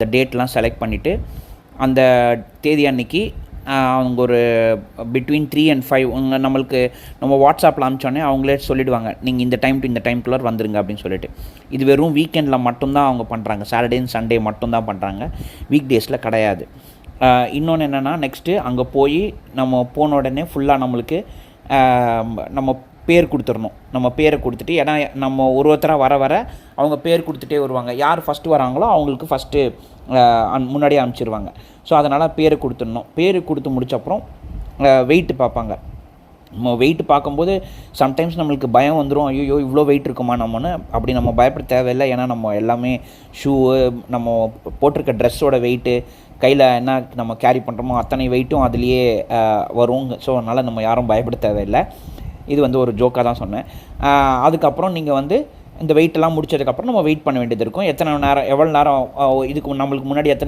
இந்த டேட்லாம் செலக்ட் பண்ணிவிட்டு அந்த தேதி அன்னைக்கு அவங்க ஒரு பிட்வீன் த்ரீ அண்ட் ஃபைவ் உங்கள் நம்மளுக்கு நம்ம வாட்ஸ்அப்பில் அனுப்பிச்சோன்னே அவங்களே சொல்லிடுவாங்க நீங்கள் இந்த டைம் டு இந்த டைம்குள்ளே வந்துருங்க அப்படின்னு சொல்லிட்டு. இது வெறும் வீக்கெண்டில் மட்டும்தான் அவங்க பண்ணுறாங்க சாட்டர்டே அண்ட் சண்டே மட்டும்தான் பண்ணுறாங்க வீக் டேஸில் கிடையாது இன்னொன்று என்னென்னா நெக்ஸ்ட்டு அங்கே போய் நம்ம போன உடனே ஃபுல்லாக நம்மளுக்கு நம்ம பேர் கொடுத்துடணும். நம்ம பேரை கொடுத்துட்டு ஏன்னா நம்ம ஒரு ஒருத்தராக வர வர அவங்க பேர் கொடுத்துட்டே வருவாங்க. யார் ஃபஸ்ட்டு வராங்களோ அவங்களுக்கு ஃபஸ்ட்டு முன்னாடியே அனுப்பிச்சிருவாங்க. ஸோ அதனால் பேர் கொடுத்துடணும். பேர் கொடுத்து முடிச்சப்புறம் வெயிட்டு வெயிட் பார்ப்பாங்க. நம்ம வெயிட் பார்க்கும்போது சம்டைம்ஸ் நம்மளுக்கு பயம் வந்துடும் ஐயோ இவ்வளோ வெயிட் இருக்குமா நம்மன்னு. அப்படி நம்ம பயப்பட தேவையில்லை. ஏன்னா நம்ம எல்லாமே ஷூவு நம்ம போட்டிருக்க ட்ரெஸ்ஸோட வெயிட்டு கையில் என்ன நம்ம கேரி பண்ணுறோமோ அத்தனை வெயிட்டும் அதுலேயே வரும். ஸோ அதனால் நம்ம யாரும் பயப்பட தேவையில்லை. இது வந்து ஒரு ஜோக்காக தான் சொன்னேன். அதுக்கப்புறம் நீங்கள் வந்து இந்த வெயிட்டெல்லாம் முடிச்சதுக்கப்புறம் நம்ம வெயிட் பண்ண வேண்டியது இருக்கும். எத்தனை நேரம் எவ்வளோ நேரம் இதுக்கு நம்மளுக்கு முன்னாடி எத்தனை